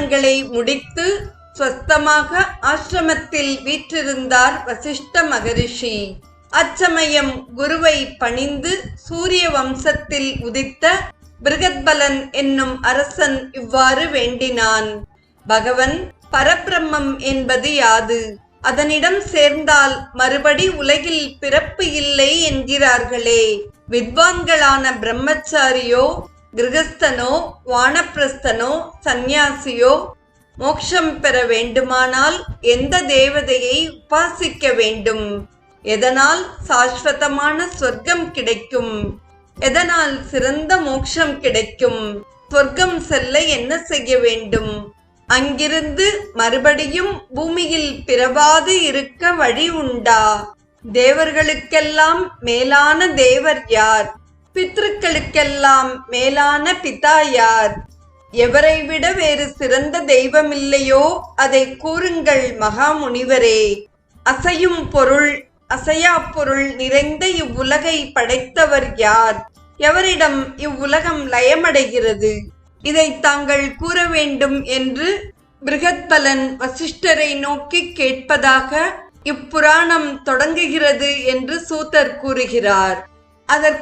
அனுஷ்டானங்களை முடித்து ஸ்வஸ்தமாக ஆசிரமத்தில் வீற்றிருந்தார் வசிஷ்ட மகரிஷி. அச்சமயம் குருவை பணிந்து சூரிய வம்சத்தில் உதித்த பிருகத்பலன் என்னும் அரசன் இவ்வாறு வேண்டினான். பகவன் பரபிரம்மம் என்பது யாது? அதனிடம் சேர்ந்தால் மறுபடி உலகில் பிறப்பு இல்லை என்கிறார்களே. வித்வான்களான பிரம்மச்சாரியோ கிரகஸ்தனோ வானப்பிரஸ்தனோ சந்நியாசியோ மோட்சம் பெற வேண்டுமானால் எந்த தேவதையை உபாசிக்க வேண்டும்? எதனால் சாஸ்வதமான சொர்க்கம் கிடைக்கும்? எதனால் சிறந்த மோட்சம் கிடைக்கும்? சொர்க்கம் செல்ல என்ன செய்ய வேண்டும்? அங்கிருந்து மறுபடியும் பூமியில் பிறவாது இருக்க வழி உண்டா? தேவர்களுக்கெல்லாம் மேலான தேவர் யார்? பித்ருக்களுக்கெல்லாம் மேலான பிதா யார்? எவரை விட வேறு சிறந்த தெய்வமில்லையோ அதை கூறுங்கள் மகாமுனிவரே அசையும் பொருள் அசையா பொருள் நிறைந்த இவ்வுலகை படைத்தவர் யார்? எவரிடம் இவ்வுலகம் லயமடைகிறது? இதை தாங்கள் கூற வேண்டும் என்று பிருகத்பலன் வசிஷ்டரை நோக்கி கேட்பதாக இப்புராணம் தொடங்குகிறது என்று சூத்தர் கூறுகிறார். அதற்கு